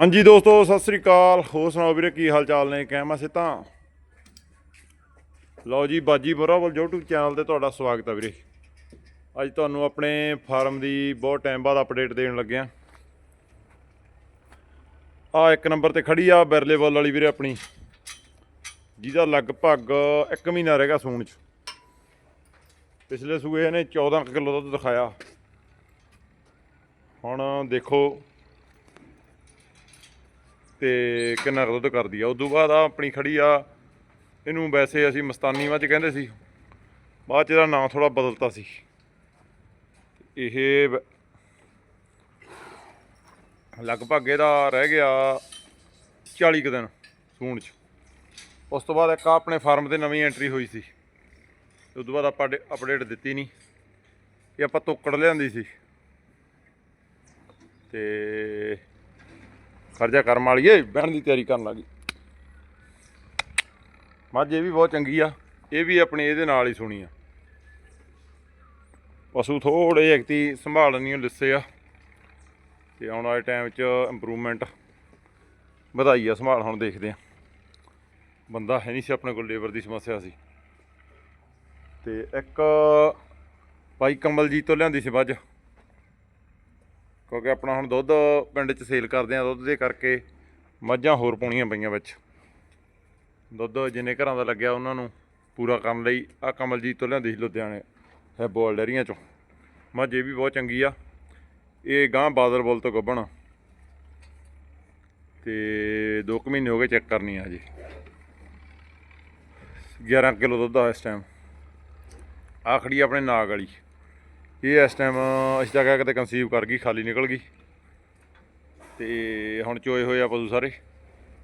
ਹਾਂਜੀ ਦੋਸਤੋ, ਸਤਿ ਸ੍ਰੀ ਅਕਾਲ। ਹੋਰ ਸੁਣਾਓ ਵੀਰੇ, ਕੀ ਹਾਲ ਚਾਲ ਨੇ? ਕਹਿਮਾ ਸੇ ਤਾਂ ਲਓ ਜੀ, ਬਾਜੀ ਬਰਾਬਲ YouTube ਚੈਨਲ ਤੇ ਤੁਹਾਡਾ ਸਵਾਗਤ ਹੈ ਵੀਰੇ। ਅੱਜ ਤੁਹਾਨੂੰ ਆਪਣੇ ਫਾਰਮ ਦੀ ਬਹੁਤ ਟਾਈਮ ਬਾਅਦ ਅਪਡੇਟ ਦੇਣ ਲੱਗੇ ਆ। ਆ ਇੱਕ ਨੰਬਰ ਤੇ ਖੜੀ ਆ ਬੈਰਲੇਵਾਲ ਵਾਲੀ ਵੀਰੇ ਆਪਣੀ। ਜਿਹਦਾ ਲਗਭਗ 1 ਮਹੀਨਾ ਰਹਿ ਗਿਆ ਸੂਣ ਚ। ਪਿਛਲੇ ਸੂਏ ਇਹਨੇ 14 ਕੁ ਕਿਲੋ ਦੁੱਧ ਦਿਖਾਇਆ। ਹੁਣ ਦੇਖੋ ਤੇ ਕਿੰਨਾ ਕੁ ਦੁੱਧ ਕਰਦੀ ਆ। ਉਦੋਂ ਬਾਅਦ ਆ ਆਪਣੀ ਖੜੀ ਆ, ਇਹਨੂੰ ਵੈਸੇ ਅਸੀਂ ਮਸਤਾਨੀ ਵਾਂ 'ਚ ਕਹਿੰਦੇ ਸੀ। ਬਾਅਦ ਚ ਇਹਦਾ ਨਾਂ ਥੋੜਾ ਬਦਲਤਾ ਸੀ। ਇਹ ਲਗਭਗ ਇਹਦਾ ਰਹਿ ਗਿਆ 40 ਕੁ ਦਿਨ ਸੂਣ ਚ। ਉਸ ਤੋਂ ਬਾਅਦ ਇੱਕ ਆਪਣੇ ਫਾਰਮ ਤੇ ਨਵੀਂ ਐਂਟਰੀ ਹੋਈ ਸੀ। ਤੇ ਤੋਂ ਬਾਅਦ ਆਪਾਂ ਅਪਡੇਟ ਦਿੱਤੀ ਨਹੀਂ। ਇਹ ਆਪਾਂ ਤੋਕੜ ਲਿਆਂਦੀ ਸੀ। ਤੇ ਖਰਜਾ ਕਰਮ ਵਾਲੀਏ ਬਹਿਣ ਦੀ ਤਿਆਰੀ ਕਰਨ ਲੱਗੀ ਮੱਝ ਇਹ ਵੀ ਬਹੁਤ ਚੰਗੀ ਆ, ਇਹ ਵੀ ਆਪਣੇ ਇਹਦੇ ਨਾਲ ਹੀ ਸੁਣੀ ਆ। ਪਸ਼ੂ ਥੋੜੇ ਐਕਤੀ ਸੰਭਾਲਣੀਓ ਲਿੱਸੇ ਆ। ਤੇ ਆਉਣ ਵਾਲੇ ਟਾਈਮ 'ਚ ਇੰਪਰੂਵਮੈਂਟ ਵਧਾਈ ਆ, ਸੰਭਾਲ ਹੁਣ ਦੇਖਦੇ ਆ। ਬੰਦਾ ਹੈ ਨਹੀਂ ਸੀ ਆਪਣੇ ਕੋਲ ਲੇਬਰ ਦੀ ਸਮੱਸਿਆ ਸੀ। ਤੇ ਇੱਕ ਭਾਈ ਕਮਲਜੀਤ ਤੋਂ ਲਿਆਂਦੀ ਸੀ ਮੱਝ। ਕਿਉਂਕਿ ਆਪਣਾ ਹੁਣ ਦੁੱਧ ਪਿੰਡ 'ਚ ਸੇਲ ਕਰਦੇ ਆ ਦੁੱਧ ਦੇ ਕਰਕੇ ਮੱਝਾਂ ਹੋਰ ਪਾਉਣੀਆਂ ਪਈਆਂ ਵਿੱਚ। ਦੁੱਧ ਜਿੰਨੇ ਘਰਾਂ ਦਾ ਲੱਗਿਆ ਉਹਨਾਂ ਨੂੰ ਪੂਰਾ ਕਰਨ ਲਈ ਆ ਕਮਲਜੀਤ ਤੋਂ ਲਿਆਂਦੀ ਸੀ ਲੁਧਿਆਣੇ, ਹੈ ਬੋਲ ਡੈਰੀਆਂ ਚੋਂ। ਮੱਝ ਇਹ ਵੀ ਬਹੁਤ ਚੰਗੀ ਆ। ਇਹ ਗਾਂ ਬਾਦਲ ਬੋਲ ਤੋਂ ਗੱਭਣ। ਆ। ਤੇ 2 ਕੁ ਮਹੀਨੇ ਹੋ ਗਏ ਚੈੱਕ ਕਰਨੀ ਆ ਜੀ 11 ਕਿਲੋ ਦੁੱਧ ਆ ਇਸ ਟਾਈਮ ਆਖੜੀ ਆਪਣੇ ਨਾਗ ਵਾਲੀ। ਇਹ ਇਸ ਟਾਈਮ ਅਸੀਂ ਤਾਂ ਕਿਹਾ ਕਿਤੇ ਕਨਸੀਵ ਕਰ ਗਈ, ਖਾਲੀ ਨਿਕਲ ਗਈ। ਤੇ ਹੁਣ ਚੋਏ ਹੋਏ ਆ ਪਸ਼ੂ ਸਾਰੇ।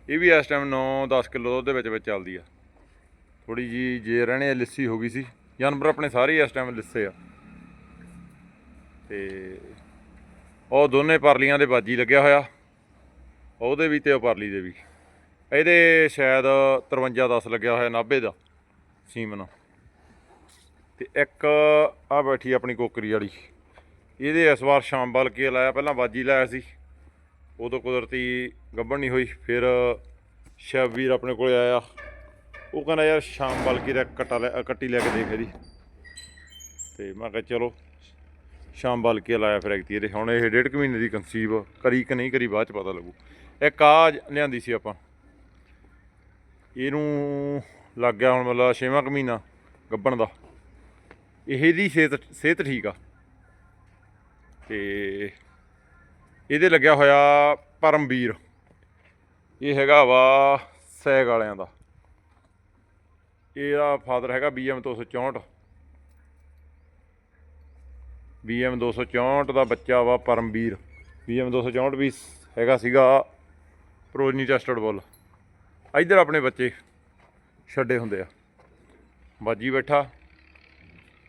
ਇਹ ਵੀ ਇਸ ਟਾਈਮ 9-10 ਕਿਲੋ ਦੁੱਧ ਦੇ ਵਿੱਚ ਵਿੱਚ ਚੱਲਦੀ ਆ। ਥੋੜੀ ਜੀ ਜੇ ਰਹਿਣੇ ਲਿੱਸੀ ਹੋ ਗਈ ਸੀ। ਜਾਨਵਰ ਆਪਣੇ ਸਾਰੇ ਹੀ ਇਸ ਟਾਈਮ ਲਿੱਸੇ ਆ। ਤੇ ਉਹ ਦੋਨੇ ਪਰਲੀਆਂ ਦੇ ਬਾਜੀ ਲੱਗਿਆ ਹੋਇਆ। ਉਹਦੇ ਵੀ ਤੇ ਉਹ ਪਰਲੀ ਦੇ ਵੀ। ਇਹਦੇ ਸ਼ਾਇਦ 53 10 ਲੱਗਿਆ ਹੋਇਆ ਨਾਭੇ ਦਾ, ਸੀਮਨ। ਤੇ ਇੱਕ ਆ ਬੈਠੀ ਆਪਣੀ ਕੋਕਰੀ ਵਾਲੀ। ਇਹਦੇ ਇਸ ਵਾਰ ਸ਼ਾਮ ਬਲ ਕੇ ਲਾਇਆ, ਪਹਿਲਾਂ ਬਾਜੀ ਲਾਇਆ ਸੀ। ਉਦੋਂ ਕੁਦਰਤੀ ਗੱਭਣ ਨਹੀਂ ਹੋਈ, ਫਿਰ ਸ਼ੈਵੀਰ ਆਪਣੇ ਕੋਲੇ ਆਇਆ। ਉਹ ਕਹਿੰਦਾ, ਯਾਰ, ਸ਼ਾਮ ਬਲ ਕੇ ਦਾ ਕੱਟਾ ਲੈ, ਕੱਟੀ ਲੈ ਕੇ ਦੇਖ ਇਹਦੀ। ਤੇ ਮੈਂ ਕਿਹਾ, ਚਲੋ, ਸ਼ਾਮ ਬਲ ਕੇ ਲਾਇਆ ਫਿਰ ਐਕਤੀ ਇਹਦੇ। ਹੁਣ ਇਹ ਡੇਢ ਕੁ ਮਹੀਨੇ ਦੀ ਕਨਸੀਵ ਕਰੀ ਕਿ ਨਹੀਂ ਕਰੀ, ਬਾਅਦ ਚ ਪਤਾ ਲੱਗੂ। ਇੱਕ ਆ ਲਿਆਂਦੀ ਸੀ ਆਪਾਂ। ਇਹਨੂੰ ਲੱਗ ਗਿਆ ਹੁਣ ਮਤਲਬ ਛੇਵਾਂ ਕੁ ਮਹੀਨਾ ਗੱਭਣ ਦਾ। ਇਹ ਦੀ ਸਿਹਤ ਸਿਹਤ ਠੀਕ ਆ। ਤੇ ਇਹਦੇ ਲੱਗਿਆ ਹੋਇਆ ਪਰਮਵੀਰ। ਇਹ ਹੈਗਾ ਵਾ ਸੈਗ ਵਾਲਿਆਂ ਦਾ। ਇਹਦਾ ਫਾਦਰ ਹੈਗਾ BM 264 BM 264 ਦਾ ਬੱਚਾ ਵਾ ਪਰਮਵੀਰ। BM 264 ਵੀ ਹੈਗਾ ਸੀਗਾ ਪ੍ਰੋਜਨੀ ਟੈਸਟਡ ਬੁੱਲ। ਇੱਧਰ ਆਪਣੇ ਬੱਚੇ ਛੱਡੇ ਹੁੰਦੇ ਆ। ਬਾਜੀ ਬੈਠਾ।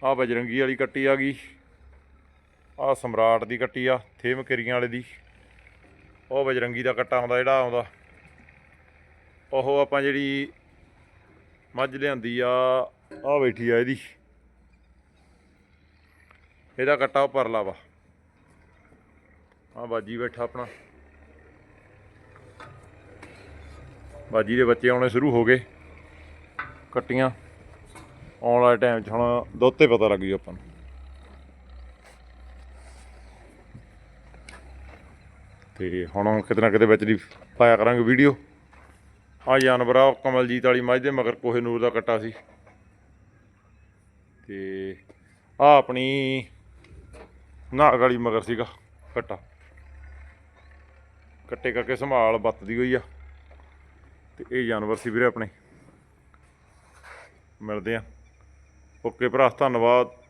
ਆ ਬਜਰੰਗੀ ਵਾਲੀ ਕੱਟੀ ਆ ਗਈ। ਆ ਸਮਰਾਟ ਦੀ ਕੱਟੀ ਆ, ਥੇਮ ਕਿਰੀਆਂ ਵਾਲੇ ਦੀ। ਉਹ ਬਜਰੰਗੀ ਦਾ ਕੱਟਾ ਆਉਂਦਾ, ਜਿਹੜਾ ਆਉਂਦਾ। ਉਹ ਆਪਾਂ ਜਿਹੜੀ ਮੱਝ ਲਿਆਂਦੀ ਆ ਆ ਬੈਠੀ ਆ ਇਹਦੀ। ਇਹਦਾ ਕੱਟਾ ਉਹ ਪਰਲਾ ਵਾ। ਆ ਬਾਜੀ ਬੈਠਾ ਆਪਣਾ। ਬਾਜੀ ਦੇ ਬੱਚੇ ਆਉਣੇ ਸ਼ੁਰੂ ਹੋ ਗਏ ਕੱਟੀਆਂ। ਆਉਣ ਵਾਲੇ ਟਾਈਮ 'ਚ ਹੁਣ ਦੁੱਧ ਤੇ ਪਤਾ ਲੱਗ ਜੂ ਆਪਾਂ ਨੂੰ। ਤੇ ਹੁਣ ਕਿਤੇ ਨਾ ਕਿਤੇ ਵਿੱਚ ਦੀ ਪਾਇਆ ਕਰਾਂਗੇ ਵੀਡੀਓ ਆ ਜਾਨਵਰ ਆ ਕਮਲਜੀਤ ਵਾਲੀ ਮੱਝ ਦੇ, ਮਗਰ ਕੋਹੇ ਨੂਰ ਦਾ ਕੱਟਾ ਸੀ। ਤੇ ਆ ਆਪਣੀ ਨਾਗ ਵਾਲੀ ਮਗਰ ਸੀਗਾ ਕੱਟਾ। ਕੱਟੇ ਕਰਕੇ ਸੰਭਾਲ ਬੱਤਦੀ ਹੋਈ ਆ। ਤੇ ਇਹ ਜਾਨਵਰ ਸੀ ਵੀਰੇ ਆਪਣੇ। ਮਿਲਦੇ ਆ। ਓਕੇ ਭਰਾ ਧੰਨਵਾਦ।